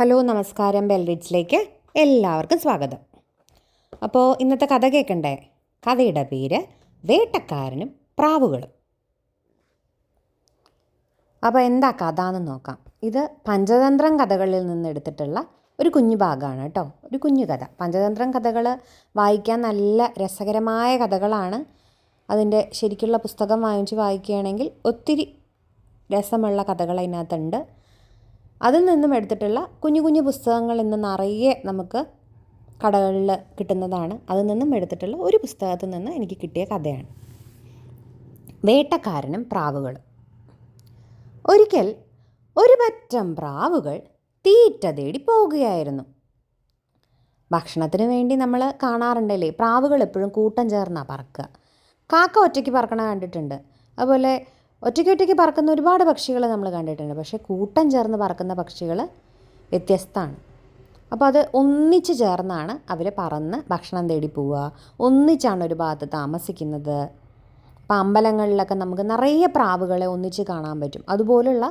Hello നമസ്കാരം. ബെൽറിഡ്സിലേക്ക് എല്ലാവർക്കും സ്വാഗതം. അപ്പോൾ ഇന്നത്തെ കഥ കേൾക്കണ്ടേ? കഥയുടെ പേര് വേട്ടക്കാരനും പ്രാവുകളും. അപ്പോൾ എന്താ കഥ എന്ന് നോക്കാം. ഇത് പഞ്ചതന്ത്രം കഥകളിൽ നിന്ന് എടുത്തിട്ടുള്ള ഒരു കുഞ്ഞു ഭാഗമാണ് കേട്ടോ. ഒരു കുഞ്ഞു കഥ. പഞ്ചതന്ത്രം കഥകൾ വായിക്കാൻ നല്ല രസകരമായ കഥകളാണ്. അതിന്റെ ശരിക്കുള്ള പുസ്തകം വാങ്ങിച്ച് വായിക്കുകയാണെങ്കിൽ ഒത്തിരി രസമുള്ള കഥകൾ അതിനകത്തുണ്ട്. അതിൽ നിന്നും എടുത്തിട്ടുള്ള കുഞ്ഞു കുഞ്ഞു പുസ്തകങ്ങൾ ഇന്ന് നിറയെ നമുക്ക് കടകളിൽ കിട്ടുന്നതാണ്. അതിൽ നിന്നും എടുത്തിട്ടുള്ള ഒരു പുസ്തകത്തിൽ നിന്ന് എനിക്ക് കിട്ടിയ കഥയാണ്. വേട്ടക്കാരനും പ്രാവുകളും. ഒരിക്കൽ ഒരു പറ്റം പ്രാവുകൾ തീറ്റ തേടി പോവുകയായിരുന്നു. ഭക്ഷണത്തിന് വേണ്ടി നമ്മൾ കാണാറുണ്ടല്ലേ? പ്രാവുകൾ എപ്പോഴും കൂട്ടം ചേർന്നാണ് പറക്കുക. കാക്ക ഒറ്റയ്ക്ക് പറക്കണ കണ്ടിട്ടുണ്ട്. അതുപോലെ ഒറ്റയ്ക്ക് ഒറ്റയ്ക്ക് പറക്കുന്ന ഒരുപാട് പക്ഷികൾ നമ്മൾ കണ്ടിട്ടുണ്ട്. പക്ഷേ കൂട്ടം ചേർന്ന് പറക്കുന്ന പക്ഷികൾ വ്യത്യസ്തമാണ്. അപ്പോൾ അത് ഒന്നിച്ച് ചേർന്നാണ് അവർ പറന്ന് ഭക്ഷണം തേടി പോവുക. ഒന്നിച്ചാണ് ഒരു ഭാഗത്ത് താമസിക്കുന്നത്. അപ്പോൾ അമ്പലങ്ങളിലൊക്കെ നമുക്ക് നിറയെ പ്രാവുകളെ ഒന്നിച്ച് കാണാൻ പറ്റും. അതുപോലുള്ള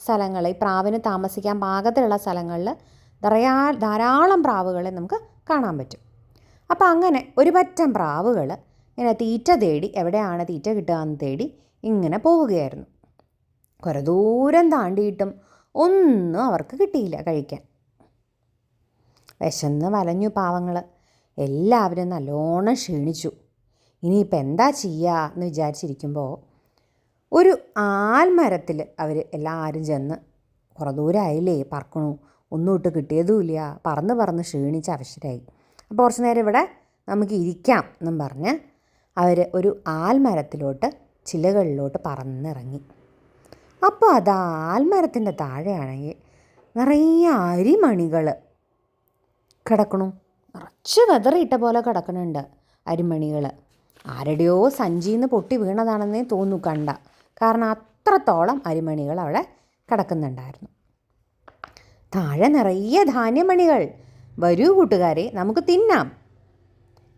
സ്ഥലങ്ങൾ ഈ പ്രാവിന് താമസിക്കാൻ പാകത്തിലുള്ള സ്ഥലങ്ങളിൽ ധാരാ ധാരാളം പ്രാവുകളെ നമുക്ക് കാണാൻ പറ്റും. അപ്പോൾ അങ്ങനെ ഒരു പറ്റം പ്രാവുകൾ ഇങ്ങനെ തീറ്റ തേടി എവിടെയാണ് തീറ്റ കിട്ടുക എന്ന് തേടി ഇങ്ങനെ പോവുകയായിരുന്നു. കുറേ ദൂരം താണ്ടിയിട്ടും ഒന്നും അവർക്ക് കിട്ടിയില്ല കഴിക്കാൻ. വിശന്ന് വലഞ്ഞു പാവങ്ങൾ എല്ലാവരും നല്ലോണം ക്ഷീണിച്ചു. ഇനിയിപ്പോൾ എന്താ ചെയ്യുക എന്ന് വിചാരിച്ചിരിക്കുമ്പോൾ ഒരു ആൽമരത്തിൽ അവർ എല്ലാവരും ചെന്ന് കുറേ ദൂരമായില്ലേ പറക്കണു. ഒന്നും ഇട്ട് കിട്ടിയതുമില്ല. പറന്ന് പറന്ന് ക്ഷീണിച്ച് അവശരായി. അപ്പോൾ കുറച്ച് നേരം ഇവിടെ നമുക്ക് ഇരിക്കാം എന്നും പറഞ്ഞ് അവർ ഒരു ആൽമരത്തിലോട്ട് ചിലകളിലോട്ട് പറന്നിറങ്ങി. അപ്പോൾ അത് ആൽമരത്തിന്റെ താഴെയാണെങ്കിൽ നിറയെ അരിമണികൾ കിടക്കണു. നിറച്ച് വെതറിയിട്ട പോലെ കിടക്കണുണ്ട് അരിമണികൾ. ആരുടെയോ സഞ്ചിന്ന് പൊട്ടി വീണതാണെന്നേ തോന്നു കണ്ട. കാരണം അത്രത്തോളം അരിമണികൾ അവിടെ കിടക്കുന്നുണ്ടായിരുന്നു. താഴെ നിറയെ ധാന്യമണികൾ. വരൂ കൂട്ടുകാരെ നമുക്ക് തിന്നാം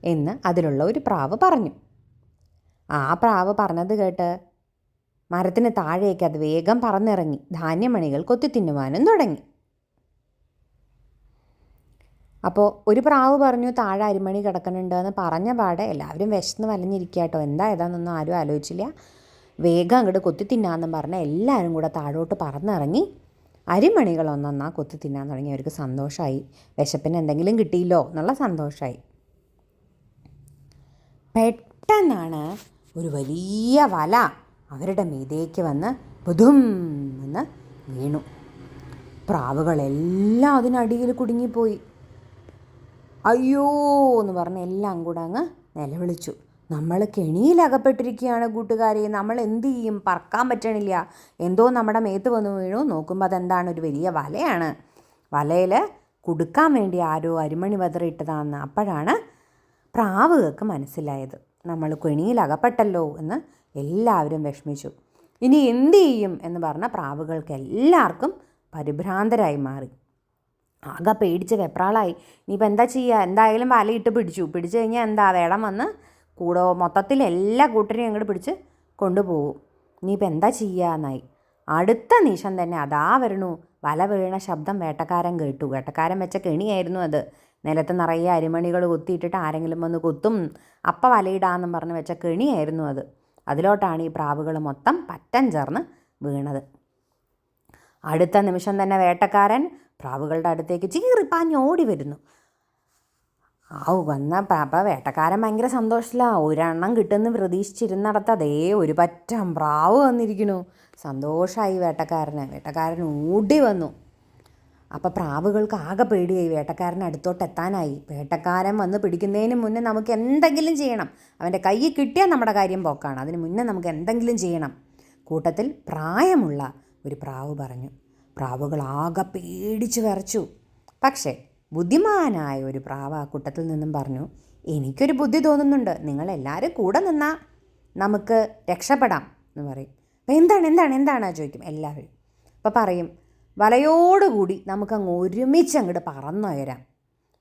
എന്ന് അതിലുള്ള ഒരു പ്രാവ് പറഞ്ഞു. ആ പ്രാവ് പറഞ്ഞത് കേട്ട് മരത്തിന് താഴേക്ക് അത് വേഗം പറന്നിറങ്ങി. ധാന്യമണികൾ കൊത്തി തിന്നുവാനും തുടങ്ങി. അപ്പോൾ ഒരു പ്രാവ് പറഞ്ഞു താഴെ അരിമണി കിടക്കുന്നുണ്ട് എന്ന് പറഞ്ഞ പാടെ എല്ലാവരും വിശന്ന് വലഞ്ഞിരിക്കുക കേട്ടോ എന്താ ഏതാണെന്നൊന്നും ആരും ആലോചിച്ചില്ല. വേഗം അങ്ങോട്ട് കൊത്തി തിന്നാന്നും പറഞ്ഞ് എല്ലാവരും കൂടെ താഴോട്ട് പറന്നിറങ്ങി. അരിമണികൾ ഒന്നൊന്നാ കൊത്തി തിന്നാൻ തുടങ്ങി. അവർക്ക് സന്തോഷമായി വിശപ്പിന് എന്തെങ്കിലും കിട്ടിയില്ലോ എന്നുള്ള സന്തോഷമായി പെട്ടെന്നാണ് ഒരു വലിയ വല അവരുടെ മീതേക്ക് വന്ന് ബുധും എന്ന് വീണു. പ്രാവുകളെല്ലാം അതിനടിയിൽ കുടുങ്ങിപ്പോയി. അയ്യോ എന്ന് പറഞ്ഞ് എല്ലാം കൂടെ അങ്ങ് നിലവിളിച്ചു. നമ്മൾ കെണിയിലകപ്പെട്ടിരിക്കുകയാണ് കൂട്ടുകാരെ. നമ്മൾ എന്ത് ചെയ്യും? പറക്കാൻ പറ്റണില്ല. എന്തോ നമ്മുടെ മേത്ത് വന്ന് വീണു. നോക്കുമ്പോൾ അതെന്താണ്? ഒരു വലിയ വലയാണ്. വലയിൽ കുടുക്കാൻ വേണ്ടി ആരോ അരിമണി വതറിയിട്ടതാണെന്ന് അപ്പോഴാണ് പ്രാവുകൾക്ക് മനസ്സിലായത്. നമ്മൾ കെണിയിലകപ്പെട്ടല്ലോ എന്ന് എല്ലാവരും വിഷമിച്ചു. ഇനി എന്തു ചെയ്യും എന്ന് പറഞ്ഞ പ്രാവുകൾക്ക് എല്ലാവർക്കും പരിഭ്രാന്തരായി മാറി. ആകെ പേടിച്ച് വെപ്രാളായി. ഇനിയിപ്പോൾ എന്താ ചെയ്യുക എന്തായാലും വലയിട്ട് പിടിച്ചു. പിടിച്ചു കഴിഞ്ഞാൽ എന്താ? വേടം വന്ന് കൂടെ മൊത്തത്തിൽ എല്ലാ കൂട്ടരെയും അങ്ങോട്ട് പിടിച്ച് കൊണ്ടുപോകും. ഇനിയിപ്പോൾ എന്താ ചെയ്യുക എന്നായി. അടുത്ത നിമിഷം തന്നെ അതാ വരണു വല വീണ ശബ്ദം വേട്ടക്കാരൻ കേട്ടു. വേട്ടക്കാരൻ വെച്ച കെണിയായിരുന്നു അത്. നിലത്ത് നിറയെ അരിമണികൾ കുത്തിയിട്ടിട്ട് ആരെങ്കിലും വന്ന് കുത്തും. അപ്പ വലയിടാന്നും പറഞ്ഞ് വെച്ച കെണിയായിരുന്നു അത്. അതിലോട്ടാണ് ഈ പ്രാവുകൾ മൊത്തം പറ്റം ചേർന്ന് വീണത്. അടുത്ത നിമിഷം തന്നെ വേട്ടക്കാരൻ പ്രാവുകളുടെ അടുത്തേക്ക് ചീറിപ്പാഞ്ഞ് ഓടി വരുന്നു. ആ വന്ന പാപ്പ വേട്ടക്കാരൻ ഭയങ്കര സന്തോഷത്തിലാണ് ഒരെണ്ണം കിട്ടുമെന്ന് പ്രതീക്ഷിച്ചിരുന്നിടത്ത് അതേ ഒരു പറ്റം പ്രാവ് വന്നിരിക്കുന്നു. സന്തോഷമായി വേട്ടക്കാരന്. വേട്ടക്കാരൻ ഓടി വന്നു. അപ്പോൾ പ്രാവുകൾക്ക് ആകെ പേടിയായി. വേട്ടക്കാരൻ അടുത്തോട്ട് എത്താനായി. വേട്ടക്കാരൻ വന്ന് പിടിക്കുന്നതിന് മുന്നേ നമുക്ക് എന്തെങ്കിലും ചെയ്യണം. അവന്റെ കയ്യിൽ കിട്ടിയാൽ നമ്മുടെ കാര്യം പോക്കാണ്. അതിന് മുന്നേ നമുക്ക് എന്തെങ്കിലും ചെയ്യണം. കൂട്ടത്തിൽ പ്രായമുള്ള ഒരു പ്രാവ് പറഞ്ഞു. പ്രാവുകൾ ആകെ പേടിച്ച് വരച്ചു പക്ഷേ ബുദ്ധിമാനായ ഒരു പ്രാവ് ആ കൂട്ടത്തിൽ നിന്നും പറഞ്ഞു എനിക്കൊരു ബുദ്ധി തോന്നുന്നുണ്ട്. നിങ്ങളെല്ലാവരും കൂടെ നിന്നാൽ നമുക്ക് രക്ഷപ്പെടാം എന്ന് പറയും. അപ്പോൾ എന്താണ്? എന്താണ്? എന്താണ്? ചോദിക്കും എല്ലാവരും. അപ്പോൾ പറയും വലയോടുകൂടി നമുക്കങ്ങ് ഒരുമിച്ച് അങ്ങോട്ട് പറന്നുയരാം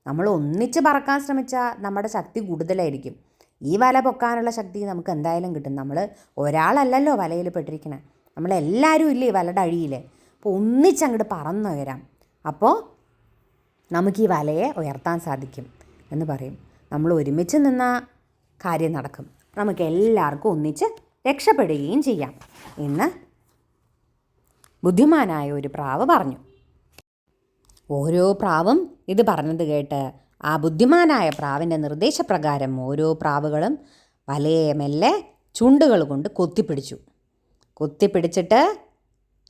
നമ്മൾ ഒന്നിച്ച് പറക്കാൻ ശ്രമിച്ചാൽ നമ്മുടെ ശക്തി കൂടുതലായിരിക്കും. ഈ വല പൊക്കാനുള്ള ശക്തി നമുക്ക് എന്തായാലും കിട്ടും. നമ്മൾ ഒരാളല്ലല്ലോ വലയിൽ പെട്ടിരിക്കണേ. നമ്മളെല്ലാവരും ഇല്ലേ വലയുടെ അഴിയിൽ അപ്പോൾ ഒന്നിച്ചങ്ങോട്ട് പറന്നുയരാം അപ്പോൾ നമുക്ക് ഈ വലയെ ഉയർത്താൻ സാധിക്കും എന്ന് പറയും. നമ്മൾ ഒരുമിച്ച് നിന്ന കാര്യം നടക്കും. നമുക്ക് എല്ലാവർക്കും ഒന്നിച്ച് രക്ഷപ്പെടുകയും ചെയ്യാം. എന്ന് ബുദ്ധിമാനായ ഒരു പ്രാവ് പറഞ്ഞു. ഓരോ പ്രാവും ഇത് പറഞ്ഞത് കേട്ട് ആ ബുദ്ധിമാനായ പ്രാവിന്റെ നിർദ്ദേശപ്രകാരം ഓരോ പ്രാവുകളും വലയെ മെല്ലെ ചുണ്ടുകൾ കൊണ്ട് കൊത്തിപ്പിടിച്ചു. കൊത്തിപ്പിടിച്ചിട്ട്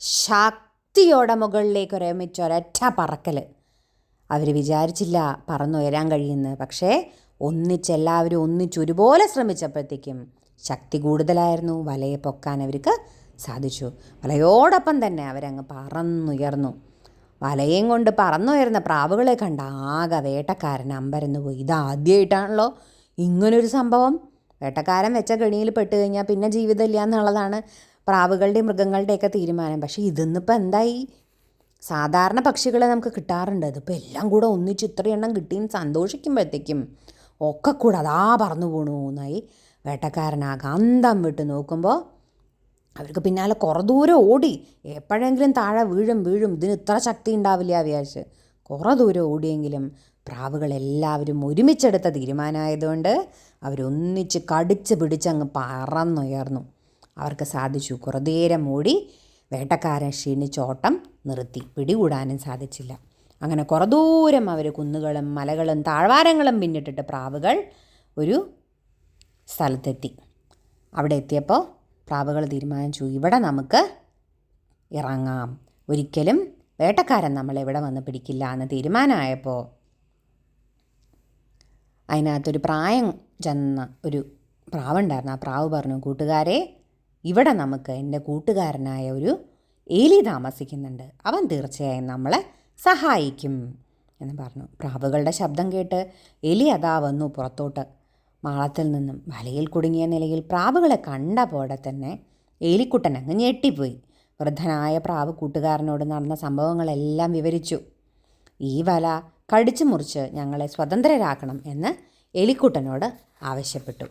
ശക്തിയോടെ മുകളിലേക്ക് ഒരുമിച്ച് ഒരൊറ്റ പറക്കൽ. അവർ വിചാരിച്ചില്ല പറന്നുയരാൻ കഴിയുന്നത് പക്ഷേ ഒന്നിച്ചെല്ലാവരും ഒന്നിച്ചൊരുപോലെ ശ്രമിച്ചപ്പോഴത്തേക്കും ശക്തി കൂടുതലായിരുന്നു. വലയെ പൊക്കാൻ അവർക്ക് സാധിച്ചു. വലയോടൊപ്പം തന്നെ അവരങ്ങ് പറന്നുയർന്നു. വലയും കൊണ്ട് പറന്നുയർന്ന പ്രാവുകളെ കണ്ട ആകെ വേട്ടക്കാരൻ അമ്പരന്ന് പോയി. ഇതാദ്യമായിട്ടാണല്ലോ ഇങ്ങനൊരു സംഭവം. വേട്ടക്കാരൻ വെച്ച കെണിയിൽ പെട്ട് കഴിഞ്ഞാൽ പിന്നെ ജീവിതമില്ല എന്നുള്ളതാണ് പ്രാവുകളുടെയും മൃഗങ്ങളുടെയൊക്കെ തീരുമാനം. പക്ഷേ ഇതിന്നിപ്പോൾ എന്തായി? സാധാരണ പക്ഷികളെ നമുക്ക് കിട്ടാറുണ്ട്. ഇതിപ്പോൾ എല്ലാം കൂടെ ഒന്നിച്ച് ഇത്രയെണ്ണം കിട്ടിയും സന്തോഷിക്കുമ്പോഴത്തേക്കും ഒക്കെ കൂടെ അതാ പറന്നു പോണു എന്നായി വേട്ടക്കാരനാകെ അന്തം വിട്ട് നോക്കുമ്പോൾ അവർക്ക് പിന്നാലെ കുറേ ദൂരം ഓടി. എപ്പോഴെങ്കിലും താഴെ വീഴും വീഴും. ഇതിന് ഇത്ര ശക്തി ഉണ്ടാവില്ല വിചാരിച്ച് കുറേ ദൂരം ഓടിയെങ്കിലും പ്രാവുകളെല്ലാവരും ഒരുമിച്ചെടുത്ത തീരുമാനമായതുകൊണ്ട് അവരൊന്നിച്ച് കടിച്ച് പിടിച്ചങ്ങ് പറന്നുയർന്നു. അവർക്ക് സാധിച്ചു. കുറേ നേരം ഓടി വേട്ടക്കാരൻ ക്ഷീണിച്ചോട്ടം നിർത്തി. പിടികൂടാനും സാധിച്ചില്ല. അങ്ങനെ കുറേ ദൂരം അവർ കുന്നുകളും മലകളും താഴ്വാരങ്ങളും പിന്നിട്ടിട്ട് പ്രാവുകൾ ഒരു സ്ഥലത്തെത്തി. അവിടെ എത്തിയപ്പോൾ പ്രാവുകൾ തീരുമാനിച്ചു ഇവിടെ നമുക്ക് ഇറങ്ങാം. ഒരിക്കലും വേട്ടക്കാരൻ നമ്മളെവിടെ വന്ന് പിടിക്കില്ല എന്ന് തീരുമാനമായപ്പോൾ അതിനകത്തൊരു പ്രായം ചെന്ന ഒരു പ്രാവുണ്ടായിരുന്നു. ആ പ്രാവ് പറഞ്ഞു കൂട്ടുകാരെ ഇവിടെ നമുക്ക് എന്റെ കൂട്ടുകാരനായ ഒരു എലി താമസിക്കുന്നുണ്ട്. അവൻ തീർച്ചയായും നമ്മളെ സഹായിക്കും എന്ന് പറഞ്ഞു. പ്രാവുകളുടെ ശബ്ദം കേട്ട് എലി അതാ വന്നു പുറത്തോട്ട്. മാളത്തിൽ നിന്നും വലയിൽ കുടുങ്ങിയ നിലയിൽ പ്രാവുകളെ കണ്ട പോടെ തന്നെ എലിക്കുട്ടൻ അങ്ങ് ഞെട്ടിപ്പോയി. വൃദ്ധനായ പ്രാവ് കൂട്ടുകാരനോട് നടന്ന സംഭവങ്ങളെല്ലാം വിവരിച്ചു. ഈ വല കടിച്ചു മുറിച്ച് ഞങ്ങളെ സ്വതന്ത്രരാക്കണം എന്ന് എലിക്കുട്ടനോട് ആവശ്യപ്പെട്ടു.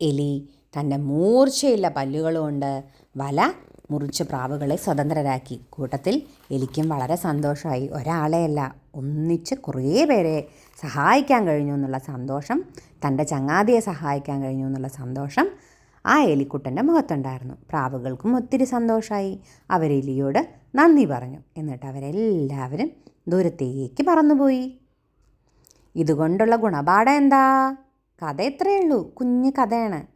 എലി തന്റെ മൂർച്ചയുള്ള പല്ലുകളുകൊണ്ട് വല മുറിച്ച് പ്രാവുകളെ സ്വതന്ത്രരാക്കി. കൂട്ടത്തിൽ എലിക്കും വളരെ സന്തോഷമായി. ഒരാളെയല്ല ഒന്നിച്ച് കുറേ പേരെ സഹായിക്കാൻ കഴിഞ്ഞു എന്നുള്ള സന്തോഷം തന്റെ ചങ്ങാതിയെ സഹായിക്കാൻ കഴിഞ്ഞു എന്നുള്ള സന്തോഷം ആ എലിക്കുട്ടന്റെ മുഖത്തുണ്ടായിരുന്നു. പ്രാവുകൾക്കും ഒത്തിരി സന്തോഷമായി. അവരെലിയോട് നന്ദി പറഞ്ഞു. എന്നിട്ട് അവരെല്ലാവരും ദൂരത്തേക്ക് പറന്നുപോയി. ഇതുകൊണ്ടുള്ള ഗുണപാഠം എന്താ? കഥ എത്രയേ ഉള്ളൂ. കുഞ്ഞു കഥയാണ്.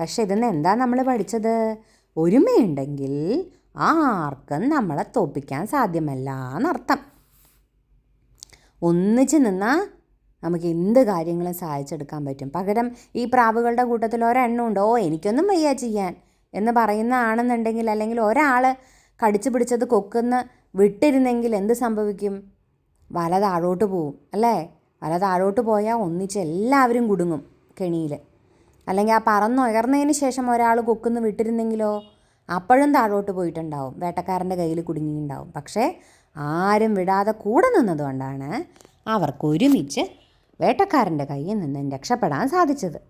പക്ഷെ ഇതിന്ന് എന്താ നമ്മൾ പഠിച്ചത്? ഒരുമയുണ്ടെങ്കിൽ ആർക്കും നമ്മളെ തോപ്പിക്കാൻ സാധ്യമല്ല എന്നർത്ഥം. ഒന്നിച്ച് നിന്നാൽ നമുക്ക് എന്ത് കാര്യങ്ങളും സഹായിച്ചെടുക്കാൻ പറ്റും. പകരം ഈ പ്രാവുകളുടെ കൂട്ടത്തിൽ ഒരെണ്ണം ഉണ്ട്? ഓ എനിക്കൊന്നും വയ്യ ചെയ്യാൻ എന്ന് പറയുന്നതാണെന്നുണ്ടെങ്കിൽ അല്ലെങ്കിൽ ഒരാൾ കടിച്ചു പിടിച്ചത് കൊക്കുന്ന് വിട്ടിരുന്നെങ്കിൽ എന്ത് സംഭവിക്കും? വല താഴോട്ട് പോവും അല്ലേ? വല താഴോട്ട് പോയാൽ ഒന്നിച്ച് എല്ലാവരും കുടുങ്ങും കെണിയിൽ അല്ലെങ്കിൽ ആ പറന്ന് പറന്നുയർന്നതിന് ശേഷം ഒരാൾ കൊക്കുന്ന് വിട്ടിരുന്നെങ്കിലോ അപ്പോഴും താഴോട്ട് പോയിട്ടുണ്ടാവും. വേട്ടക്കാരന്റെ കയ്യിൽ കുടുങ്ങിയിട്ടുണ്ടാവും. പക്ഷേ ആരും വിടാതെ കൂടെ നിന്നതുകൊണ്ടാണ് അവർക്ക് ഒരുമിച്ച് വേട്ടക്കാരന്റെ കയ്യിൽ നിന്ന് രക്ഷപ്പെടാൻ സാധിച്ചത്.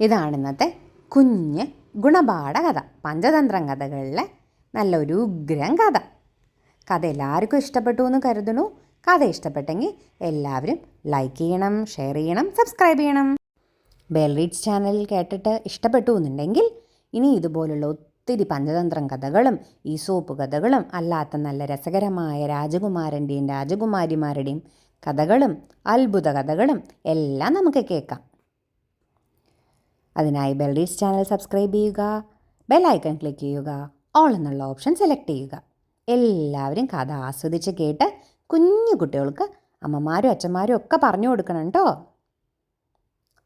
ഇതാണ് ഇന്നത്തെ കുഞ്ഞ് ഗുണപാഠ കഥ പഞ്ചതന്ത്രം കഥകളിലെ നല്ലൊരു ഉഗ്രം കഥ. കഥ എല്ലാവർക്കും ഇഷ്ടപ്പെട്ടു എന്ന് കരുതണു കഥ ഇഷ്ടപ്പെട്ടെങ്കിൽ എല്ലാവരും ലൈക്ക് ചെയ്യണം ഷെയർ ചെയ്യണം സബ്സ്ക്രൈബ് ചെയ്യണം. ബെൽ റീഡ്സ് ചാനൽ കേട്ടിട്ട് ഇഷ്ടപ്പെട്ടു എന്നുണ്ടെങ്കിൽ ഇനി ഇതുപോലുള്ള ഒത്തിരി പഞ്ചതന്ത്രം കഥകളും ഈസോപ്പ് കഥകളും അല്ലാത്ത നല്ല രസകരമായ രാജകുമാരന്റെയും രാജകുമാരിമാരുടെയും കഥകളും അത്ഭുത കഥകളും എല്ലാം നമുക്ക് കേൾക്കാം. അതിനായി ബെൽ റീഡ്സ് ചാനൽ സബ്സ്ക്രൈബ് ചെയ്യുക ബെൽ ഐക്കൺ ക്ലിക്ക് ചെയ്യുക ഓൾ എന്നുള്ള ഓപ്ഷൻ സെലക്ട് ചെയ്യുക. എല്ലാവരും കഥ ആസ്വദിച്ച് കേട്ട് കുഞ്ഞു കുട്ടികൾക്ക് അമ്മമാരും അച്ഛന്മാരും ഒക്കെ പറഞ്ഞു കൊടുക്കണം കേട്ടോ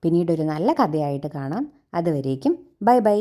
പിന്നീട് ഒരു നല്ല കഥയായിട്ട് കാണാം. അതുവരേക്കും ബൈ ബൈ.